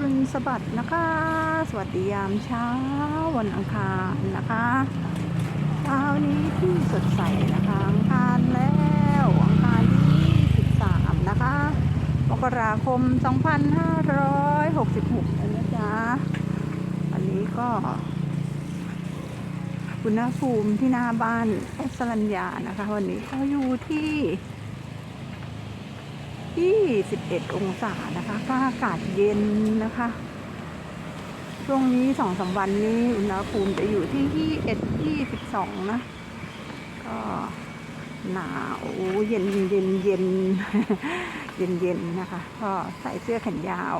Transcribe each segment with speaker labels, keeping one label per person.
Speaker 1: รุณสวัสดิ์นะคะ สวัสดียามเช้าวันอังคารนะคะเช้านี้ที่สดใสนะคะอังคารแล้วอังคารที่13นะคะมกราคม 2566แล้วนะจ๊ะอันนี้ก็อุณหภูมิที่หน้าบ้านแอสลัญญานะคะ วันนี้ก็อยู่ที่ 21 องศานะคะก็อากาศเย็นนะคะ ช่วงนี้สองสามวันนี้อุณหภูมิจะอยู่ที่ 21 22 นะ ก็หนาวเย็นเย็นเย็นเย็นเย็นนะคะ ก็ใส่เสื้อแขนยาว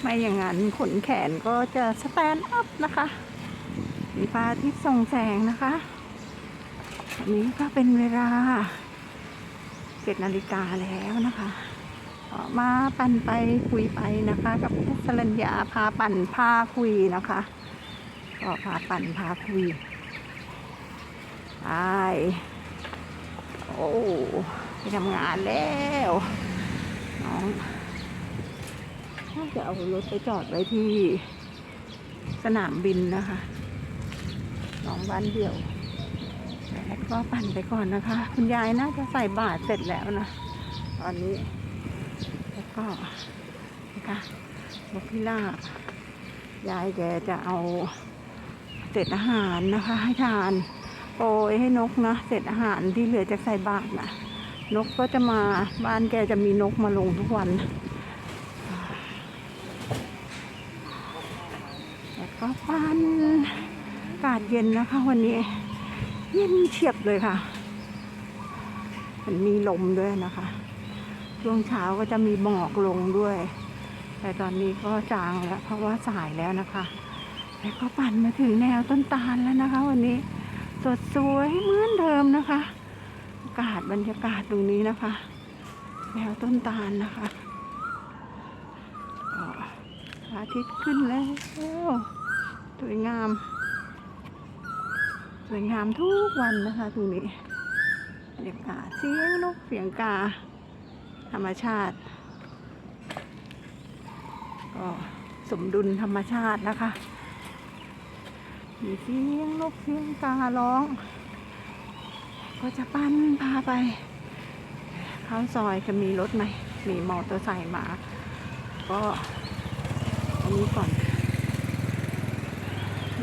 Speaker 1: ไม่อย่างนั้นขนแขนก็จะสแตนด์อัพนะคะมีฟ้าที่ส่องแสงนะคะอันนี้ก็เป็นเวลา เจ็ดนาฬิกาแล้วนะคะมาปั่นไปคุยไปนะคะ กับพชรสรัญญาพาปั่นพาคุยนะคะก็พาปั่นพาคุยไปโอ้ไปทำงานแล้วน้องน่าจะเอารถไปจอดไว้ที่สนามบินนะคะ น้องบ้านเดี่ยว แล้วก็ปั่นไปก่อนนะคะ คุณยายน่าจะใส่บาตรเสร็จแล้วนะ ตอนนี้แล้วก็นะคะนกพิราบยายแกจะเอาเศษอาหารนะคะ ให้ทานโปรยให้นกนะเศษอาหารที่เหลือจากใส่บาตรนะนกก็จะมาบ้านแกจะมีนกมาลงทุกวันแล้วก็ปั่นอากาศเย็นนะคะวันนี้ เย็นเฉียบเลยค่ะ มันมีลมด้วยนะคะ ช่วงเช้าก็จะมีหมอกลงด้วย แต่ตอนนี้ก็จางแล้ว เพราะว่าสายแล้วนะคะ แล้วก็ปั่นมาถึงแนวต้นตาลแล้วนะคะ วันนี้สดสวยเหมือนเดิมนะคะอากาศบรรยากาศตรงนี้นะคะ แนวต้นตาลนะคะพระอาทิตย์ขึ้นแล้วสวยงาม สวยงามทุกวันนะคะตรงนี้บรรยกาเสียงนกเสียงกา ธรรมชาติ ก็สมดุลธรรมชาตินะคะ มีเสียงนกเสียงการ้อง ก็จะปั้นพาไป เข้าซอยจะมีรถไหม มีมอเตอร์ไซค์มา ก็อันนี้ก่อน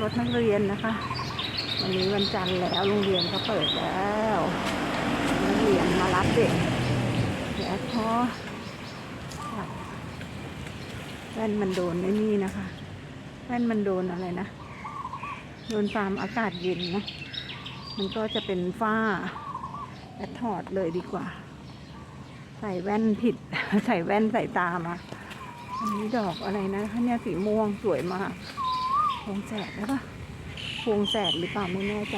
Speaker 1: รถนักเรียนนะคะ วันนี้วันจันทร์แล้วโรงเรียนก็เปิดแล้วนักเรียนมารับเด็กแล้วพอแว่นมันโดนไอ้นี่นะคะ แว่นมันโดนอะไรนะ โดนความอากาศเย็นนะ มันก็จะเป็นฝ้าแต่ถอดเลยดีกว่า ใส่แว่นผิด ใส่แว่นใส่ตามาอันนี้ดอกอะไรนะคะเนี่ยสีม่วงสวยมากพวงแสดแล้วปะ พวงแสดหรือเปล่าไม่แน่ใจ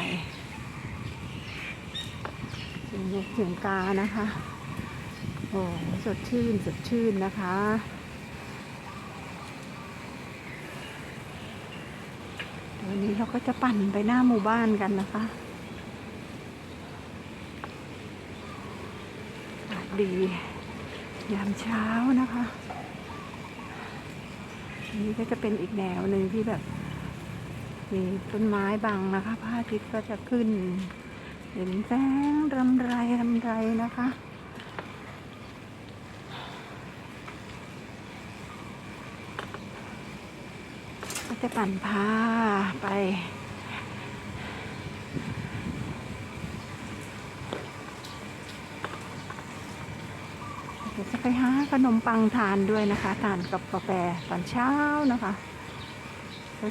Speaker 1: เสียงนกเสียงกานะคะ โอ้สดชื่นสดชื่นนะคะวันนี้เราก็จะปั่นไปหน้าหมู่บ้านกันนะคะดียามเช้านะคะอันนี้ก็จะเป็นอีกแนวหนึ่งที่แบบ มีต้นไม้บังนะคะพระอาทิตย์ก็จะขึ้น เห็นแสงรำไรรำไรนะคะ ก็จะปั่นพาไปเดี๋ยวจะไปหาขนมปังทานด้วยนะคะ ทานกับกาแฟตอนเช้านะคะ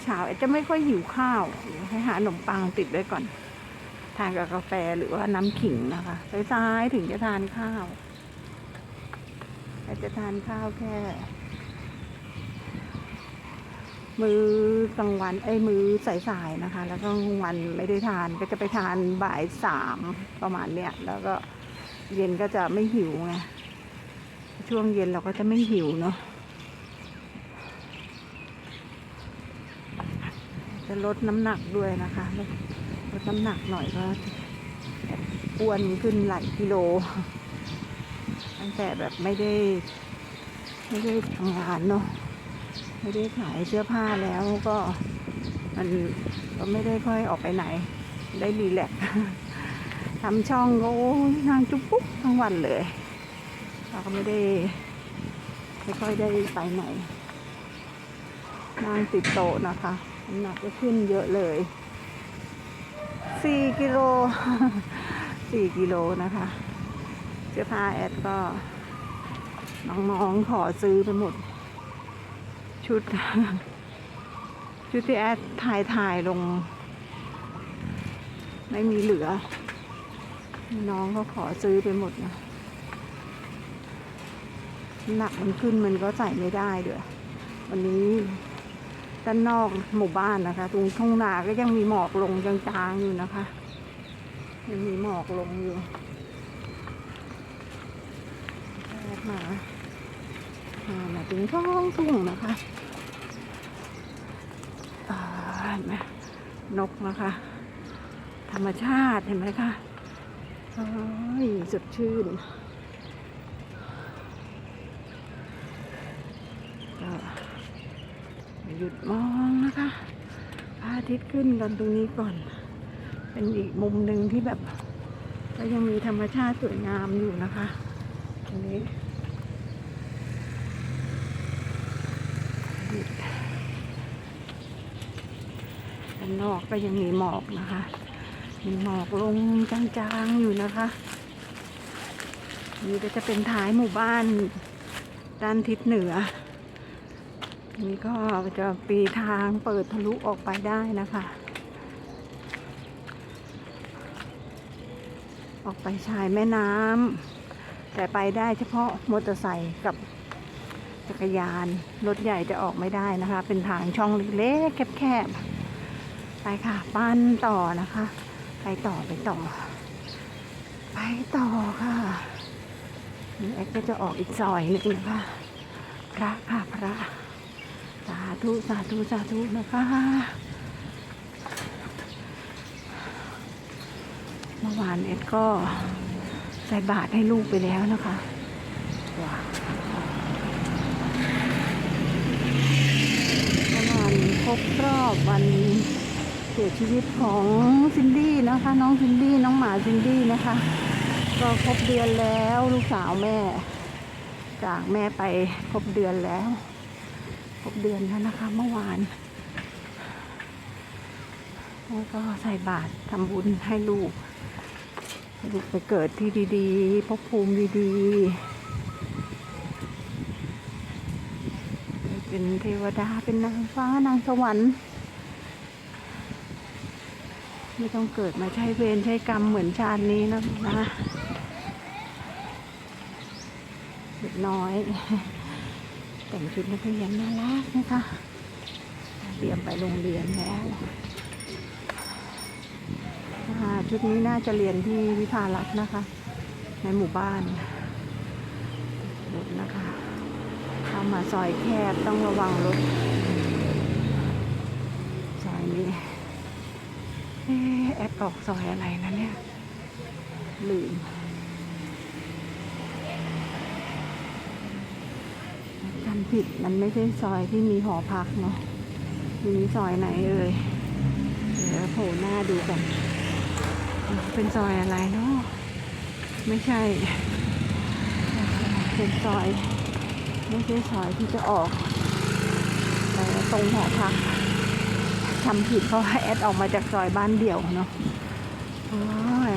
Speaker 1: เช้าๆอาจจะไม่ค่อยหิวข้าวให้หาขนมปังติดไว้ก่อน ทานกับกาแฟหรือว่าน้ำขิงนะคะสายๆถึงจะทานข้าวแต่จะทานข้าวแค่ มือกลางวันเอ้มือสายๆนะคะ แล้วก็กลางวันไม่ได้ทานก็จะไปทานบ่ายสามประมาณเนี้ยแล้วก็เย็นก็จะไม่หิวไงช่วงเย็นเราก็จะไม่หิวเนาะ จะลดน้ำหนักด้วยนะคะลดลดน้ำหนักหน่อยก็อ้วนขึ้นหลายกิโล ตั้งแต่แบบไม่ได้ ไม่ได้ทำงานเนาะไม่ได้ขายเสื้อผ้าแล้วก็มันก็ไม่ได้ค่อยออกไปไหน ได้รีแลกทำช่องก็โอ้ยนางจุ๊บปุ๊บทั้งวันเลยเราก็ไม่ได้ไม่ค่อยได้ไปไหนนางติดโตะนะคะ น้ำหนักก็ขึ้นเยอะเลยสี่กิโลสี่กิโลนะคะเสื้อผ้าแอดก็ น้องๆขอซื้อไปหมด ชุด ชุดที่แอดถ่ายถ่ายลง ไม่มีเหลือ น้องก็ขอซื้อไปหมดนะหนักมันขึ้นมันก็ใส่ไม่ได้ด้วย วันนี้ ด้านนอกหมู่บ้านนะคะ ตรงทุ่งนาก็ยังมีหมอกลงจางๆอยู่นะคะ ยังมีหมอกลงอยู่แมามามาถึงท้องทุ่งนะคะเห็นไหมนกนะคะ ธรรมชาติเห็นไหมคะโอ้ยสดชื่นก็ห ยุดมองนะคะพระอาทิตย์ขึ้นกันตรงนี้ก่อน เป็นอีกมุมหนึ่งที่แบบก็ยังมีธรรมชาติสวยงามอยู่นะคะตรงนี้ด้านนอกก็ยังมีหมอกนะคะ มีหมอกลงจางๆอยู่นะคะ นี่ก็จะเป็นท้ายหมู่บ้านด้านทิศเหนือ นี่ก็จะปีทางเปิดทะลุออกไปได้นะคะ ออกไปชายแม่น้ำแต่ไปได้เฉพาะมอเตอร์ไซค์กับจักรยานรถใหญ่จะออกไม่ได้นะคะ เป็นทางช่องเล็กๆแคบๆไปค่ะปั้นต่อนะคะ ไปต่อไปต่อ ไปต่อค่ะนี่แอคก็จะออกอีกซอยหนึงนะคะพระค่ะพระ ธุสาธุสาธุนะคะเมื่อวานเอ็ดก็ใส่บาตรให้ลูกไปแล้วนะคะว้าเมื่อวานครบรอบวันเสียชีวิตของซินดี้นะคะ น้องซินดี้น้องหมาซินดี้นะคะ ก็ครบเดือนแล้วลูกสาวแม่ จากแม่ไปครบเดือนแล้ว ครบเดือนแล้วนะคะ เมื่อวานแม่ก็ใส่บาตรทำบุญให้ลูก ลูกไปเกิดที่ดีๆภพภูมิดีๆ เป็นเทวดาเป็นนางฟ้านางสวรรค์ ไม่ต้องเกิดมาใช้เวรใช้กรรมเหมือนชาตินี้นะนะเด็กน้อย แต่งชุดนักเรียนน่ารักนะคะเตรียมไปโรงเรียนแล้วอ่าชุดนี้น่าจะเรียนที่วิภารัตน์นะคะ ในหมู่บ้านรถนะคะเข้ามาซอยแคบต้องระวังรถซอยนี้แอดออกซอยอะไรนะเนี่ยลืมจำผิดมันไม่ใช่ซอยที่มีหอพักเนาะทีนี้ซอยไหนเอ่ยเดี๋ยวโผล่หน้าดูกัน เป็นซอยอะไรเนาะไม่ใช่ เป็นซอย ไม่ใช่ซอยที่จะออกแต่ตรงหอพักทำผิดเพราะแอดออกมาจากซอยบ้านเดี่ยวเนาะโอ้ย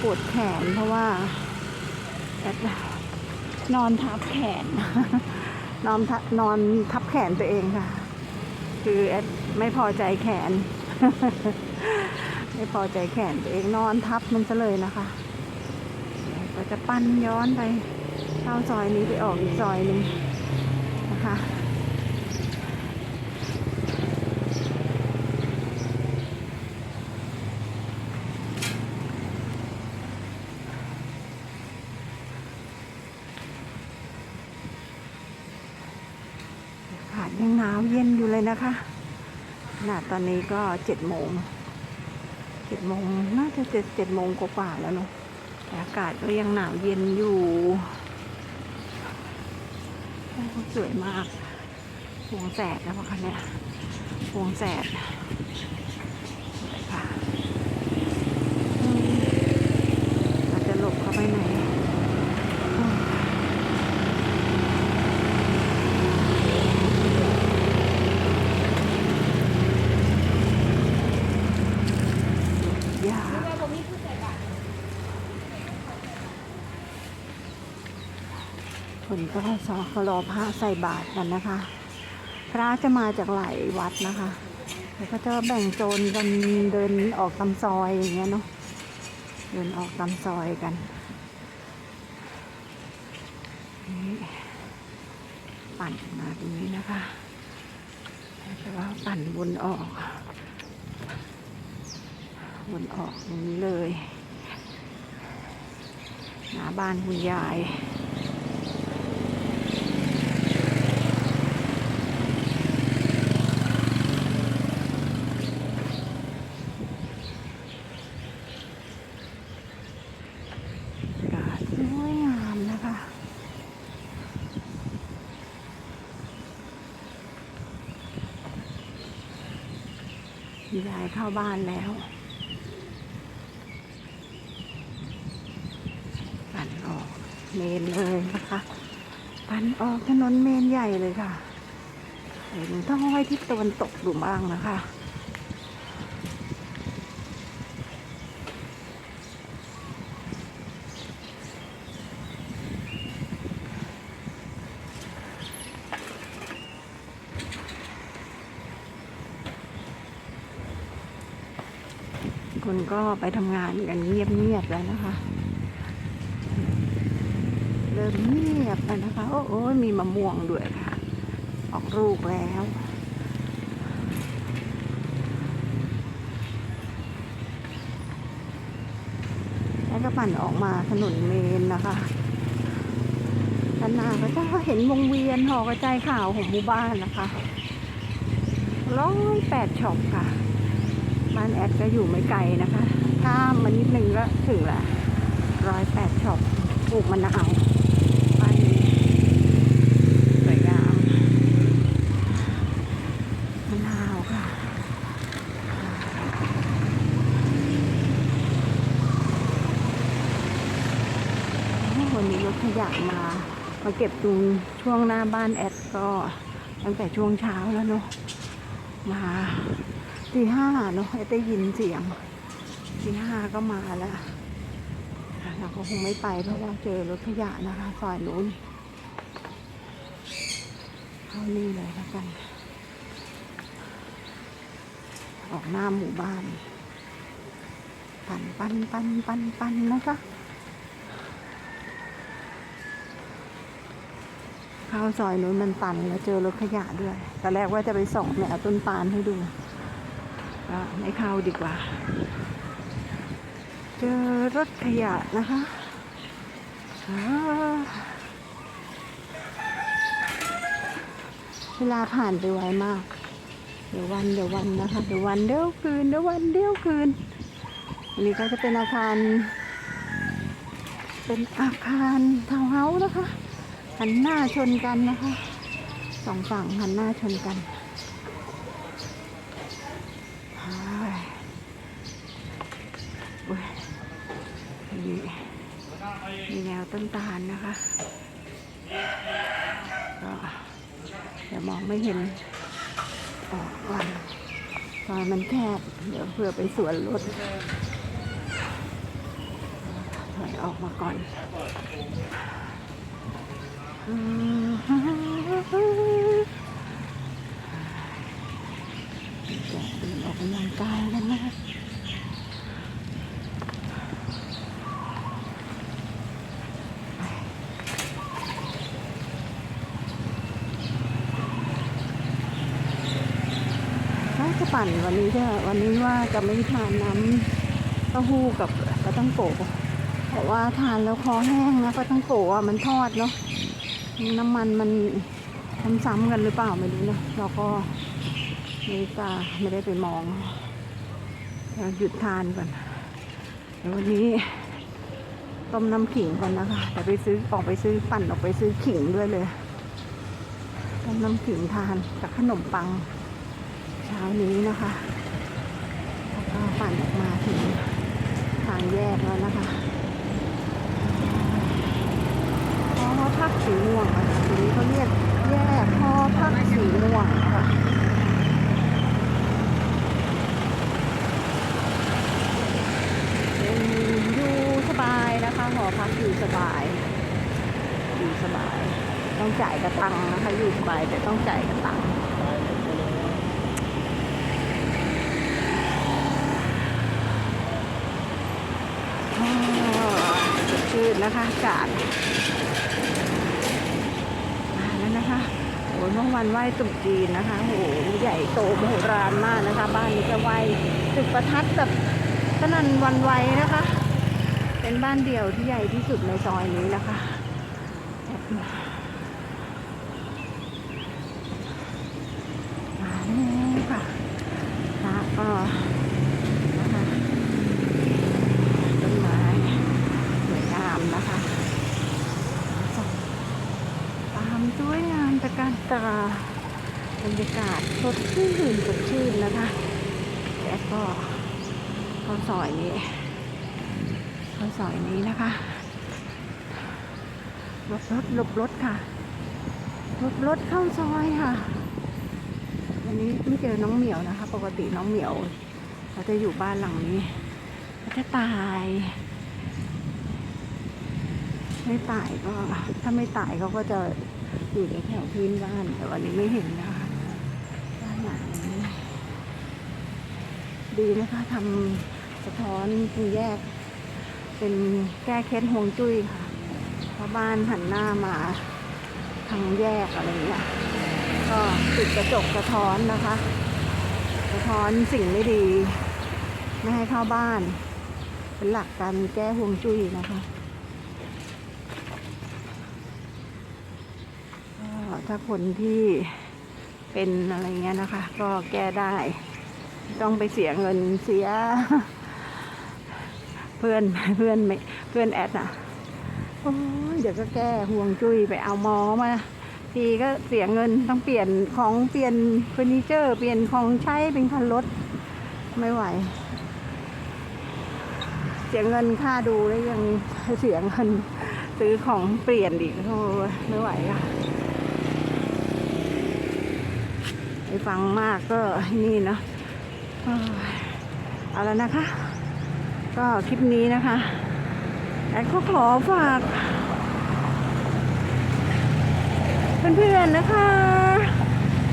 Speaker 1: ปวดแขนเพราะว่าแอด นอนทับแขน นอนทับนอนทับแขนตัวเองค่ะ คือแอดไม่พอใจแขน ไม่พอใจแขนตัวเองนอนทับมันซะเลยนะคะเดี๋ยวก็จะปั้นย้อนไปเข้าซอยนี้ไปออกอีกซอยหนึ่งนะคะ อากาศ ยังหนาวเย็นอยู่เลยนะคะขนาดตอนนี้ก็เจ็ดโมงเจ็ดโมงน่าจะเจ็ดเจ็ดโมงกว่าแล้วเนาะอากาศก็ยังหนาวเย็นอยู่โอ้เขาสวยมากพวงแสดแล้วปะคะเนี่ยพวงแสดสวยค่ะอืมเราจะหลบเข้าไปไหนอืมยาก คน ก็สอครอพระใส่บาตรกันนะคะ พระจะมาจากหลายวัดนะคะแล้วก็จะแบ่งโซนกันเดินออกตามซอยอย่างเงี้ยเนาะเดินออกตามซอยกันปั่นมาตรงนี้นะคะแต่ว่าปั่นวนออกวนออกตรงนี้เลยหน้าบ้านคุณยาย อากาศสวยงามนะคะ ยาย เข้าบ้านแล้วปั่นออกเมนเลยนะคะ ปั่นออกถนนเมนใหญ่เลยค่ะเดี๋ยวหนูต้องไว้ที่ตะวันตกดูบ้างนะคะ ก็ไปทำงานกันเงียบๆแล้วนะคะ เริ่มเงียบแล้วนะคะ โอ้โอ้ยมีมะม่วงด้วยค่ะ ออกลูกแล้วแล้วก็ปั่นออกมาถนนเมนนะคะด้านหน้าก็จะเห็นวงเวียนหอกระจายข่าวของหมู่บ้านนะคะร้อยแปดช็อปค่ะ บ้านแอดก็อยู่ไม่ไกลนะคะข้ามมานิดนึงก็ถึงละร้อยแปดช็อปปลูกมะนาวบ้านนี้สวยงามมะนาวค่ะวันนี้รถขยะมา มาเก็บตรงช่วงหน้าบ้านแอดก็ตั้งแต่ช่วงเช้าแล้วเนาะมา ตีห้าเนาะได้ยินเสียงตีห้าก็มาแล้วเราก็คงไม่ไปเพราะว่าเจอรถขยะนะคะซอยนู้นเข้านี่เลยแล้วกัน ออกหน้าหมู่บ้าน ปันปันปันปันปันนะคะเข้าซอยนู้นมันตันแล้วเจอรถขยะด้วย แตอนแรกว่าจะไปส่องเนี่ต้นตาลให้ดู ก็ไม่เข้าดีกว่า เจอรถขยะนะคะเวลาผ่านไปไวมาก เดี๋ยววันเดี๋ยววันนะคะ เดี๋ยววันเดี๋ยวคืนเดี๋ยววันเดี๋ยวคืนอันนี้ก็จะเป็นอาคาร เป็นอาคารทาวน์เฮาส์นะคะ หันหน้าชนกันนะคะสองฝั่งหันหน้าชนกัน ใช่โอ้ยนี่ มีแนวต้นตาลนะคะก็เดี๋ยวมองไม่เห็นออกวันซอยมันแคบเดี๋ยวเพื่อไปสวนรถถอยออกมาก่อนอืมออกกำลังกายกันนะคะ ถ้าจะ ปั่นวันนี้จะวันนี้ว่าจะไม่ทานน้ำเต้าหู้กับปลาตั้งโกเพราะว่าทานแล้วคอแห้งนะปลาตั้งโกอะมันทอดเนาะน้ำมันมันซ้ำๆกันหรือเปล่าไม่รู้นะเราก็ไม่กล้าไม่ได้ไปมองหยุดทานก่อนเดี๋ยววันนี้ต้มน้ำขิงก่อนนะคะแต่ไปซื้อออกไปซื้อปั่นออกไปซื้อขิงด้วยเลยต้มน้ำขิงทานกับขนมปัง ช้านี้นะคะแล้วก็ปั่นออกมาถึงทางแยกแล้วนะคะพอพักสีม่วงนะคะทีนี้เขาเรียกแยกพอพักสีม่วงนะคะอยู่สบายนะคะหอพักอยู่สบาย อยู่สบาย ต้องจ่ายกระตังนะคะ อยู่สบายแต่ต้องจ่ายกระตังอ๋อส ดชื่นนะคะอากาศมาแล้วนะคะโอ้เมื่อวันไหว้ตุ๊กจีนนะคะโอ้โหใหญ่โตมโหฬารมากนะคะ บ้านนี้จะไหว้จุดประทัดแบบสนั่นวันไหวนะคะ เป็นบ้านเดี่ยวที่ใหญ่ที่สุดในซอยนี้นะคะมาแล้วค่ะพระก็นะคะ ต้นไม้สวยงามนะคะตามสวยงามตะการตาบรรยากาศสดชื่นสดชื่นนะคะแล้วก็เข้าซอยนี้เข้าซอยนี้นะคะ หลบรถค่ะหลบรถเข้าซอยค่ะ วันนี้ไม่เจอน้องเหมียวนะคะ ปกติน้องเหมียวเขาจะอยู่บ้านหลังนี้เขาจะตาย ไม่ตายก็ ถ้าไม่ตายเขาก็จะอยู่ในแถวพื้นบ้าน แต่วันนี้ไม่เห็นนะคะบ้านหลังนี้ดีนะคะทำสะท้อนคือแยก เป็นแก้เคล็ดห่วงจุ้ยค่ะ ราะบ้านหันหน้ามาทางแยกอะไรอย่างเงี้ยก็ติดกระจกสะท้อนนะคะสะท้อนสิ่งไม่ดี ไม่ให้เข้าบ้าน เป็นหลักการแก้ห่วงจุ้ยนะคะถ้าคนที่เป็นอะไรเงี้ยนะคะ ก็แก้ได้ ต้องไปเสียเงินเสีย เพื่อนเพื่อนไม่เพื่อนแอดอะ เดี๋ยวก็แก้ห่วงจุ้ยไปเอาหมอมา ทีก็เสียเงินต้องเปลี่ยนของเปลี่ยนเฟอร์นิเจอร์ เปลี่ยนของใช้เป็นคันรถไม่ไหว เสียเงินค่าดูแล้วยังเสียเงินซื้อของเปลี่ยนอีกโอ้ไม่ไหวค่ะไปฟังมากก็นี่เนาะเอาแล้วนะคะ ก็คลิปนี้นะคะ แอดก็ขอฝาก เพื่อนๆนะคะ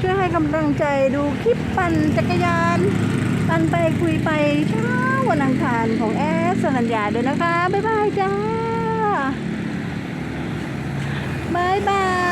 Speaker 1: ช่วยให้กำลังใจดูคลิปปั่นจักรยานปั่นไปคุยไปเช้าวันอังคารของแอดสัญญาด้วยนะคะ บ๊ายบายจ้า บ๊ายบาย